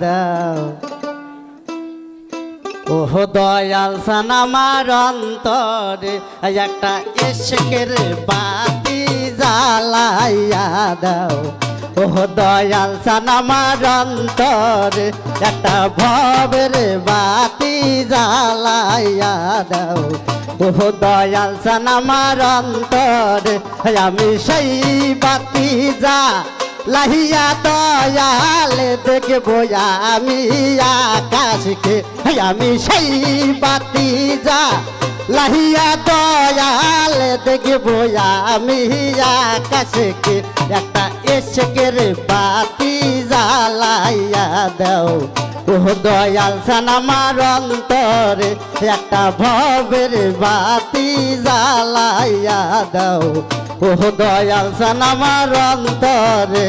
দাও। ওহ, দয়াল সান আমার অন্তরে, একটা এসকের বাতি জ্বালাইয়া দাও। ওহ, দয়াল সান আমার অন্তরে, একটা ভবের বাতি জ্বালাইয়া দাও। ওহ, দয়াল সান আমার অন্তরে, আমি সেই বাতি যা লাহিয়া দয়ালে দেখব আমি আকাশকে। আমি সেই বাতি যা লাহিয়া দয়ালে দেখব আমি আকাশকে। একটা এসকের বাতি জ্বালাইয়া দাও। ও দয়াল সানামার অন্তরে একটা ভবের বাতি জ্বালাইয়া দাও। ও দয়াল সানামার অন্তরে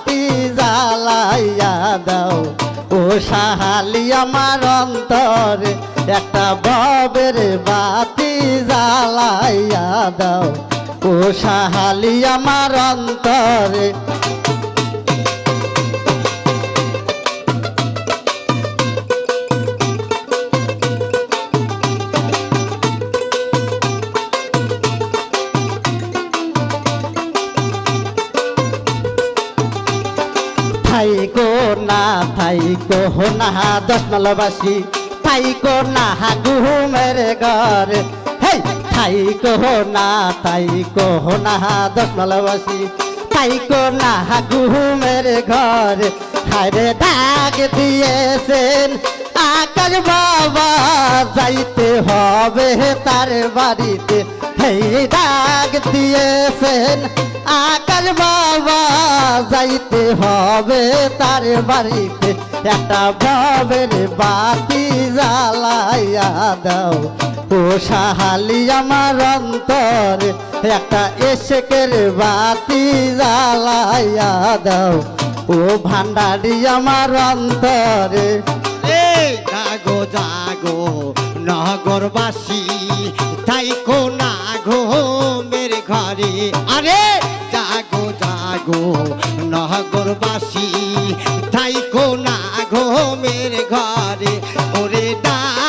দাও। ও সাহালি আমার অন্তরে একটা ববের বাতি জ্বালাইয়া দাও। ও সাহালি আমার অন্তরে না থাইকো না, দশ থাই থাইকো না ঘুমের ঘর। হেই থাইকো না, থাই থাইকো না, দশ মালবাসী থাইকো না ঘুমের ঘর। হারে ডাক দিয়েছেন। আকাশ বাবা, যাইতে হবে তার বাড়িতে। হেই ডাক দিয়েছেন আকার বাবা, যাইতে হবে তার বাড়িতে। একটা ভবের বাতি জ্বালাইয়া দাও। ও সাহালি আমার অন্তরে, একটা এসেকের বাতি জ্বালাইয়া দাও। ও ভান্ডারি আমার অন্তরে জাগো, নগরবাসী তাইকো না গো মেরে ঘরে। আরে, জাগো জাগো, নগরবাসী তাইকো না গো মেরে ঘরে। ওরে ডাক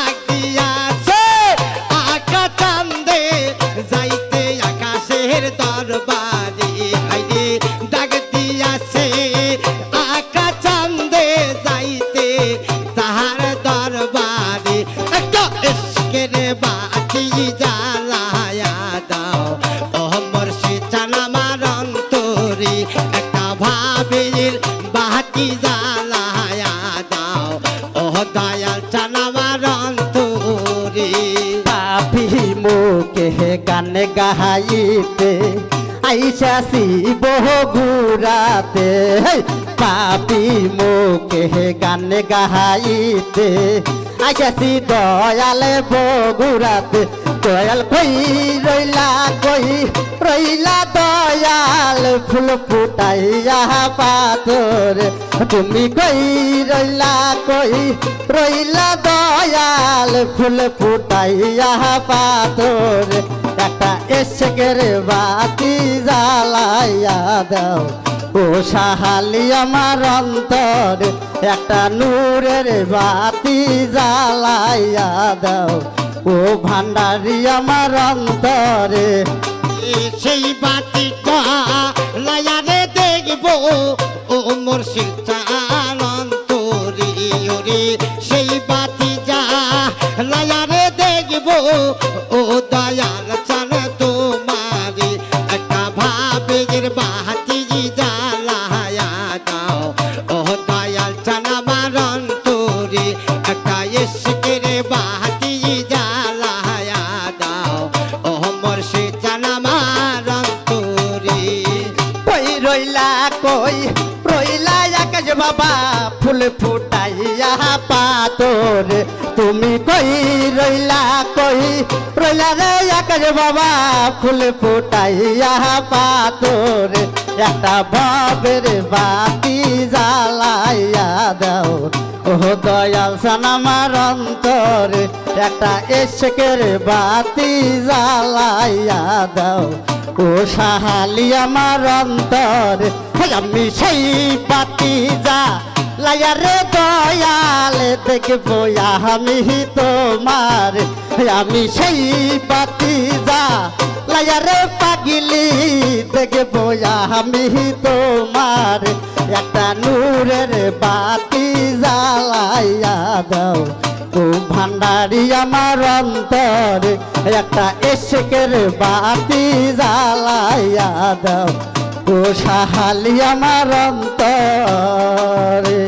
ভাবের বাতি জ্বালায়া দাও। ও দয়াল চানামার অন্তরে। পাপি মুখে গান গাইতে আইসাসি বহুগুরাতে পাপি মুখে গান গাইতে আইসাসি দয়ালে বগুড়াতে। দয়াল কই রইলা কই? রইলা দয়াল ফুল ফুটাইয়া পাথর। তুমি কই রইলা কই? রইলা দয়াল ফুল ফুটাইয়া পাথর। একটা এসকের বাতি জ্বালাইয়া দাও। ও সাহালি আমার অন্তর, একটা নূরের বাতি জ্বালাইয়া দাও। ও ভান্ডারি আমার অন্তরে। সেই বাতিটা লায়ারে দেখব, ও মুর্শিদ অন্তরে। ওরে সেই বাতি যা লায়ারে দেখব, ও দয়াল বাবা, ফুল ফুটাইয়া পাতরে তুমি কই রইলা কই রইলা রে আকাশ বাবা? ফুল ফুটাইয়া পাতরে একটা বাবের বাতি জ্বালাইয়া দাও। ও দয়াল সানামার অন্তরে। একটা এসকের বাতি জ্বালাইয়া দাও। ও সাহালি আমার অন্তরে। আমি সেই পাতি যা লাইয়া রে দয়াল, দেখব আমি তোমার। আমি সেই পাতি যা লাইয়া রে পাগিলি, দেখব আমি তোমার। একটা নূরের বাতি জ্বালাইয়া দাও। ও ভান্ডারি আমার অন্তর, একটা এসকের বাতি জ্বালাইয়া দাও। ও সাহালি আমার অন্তরে।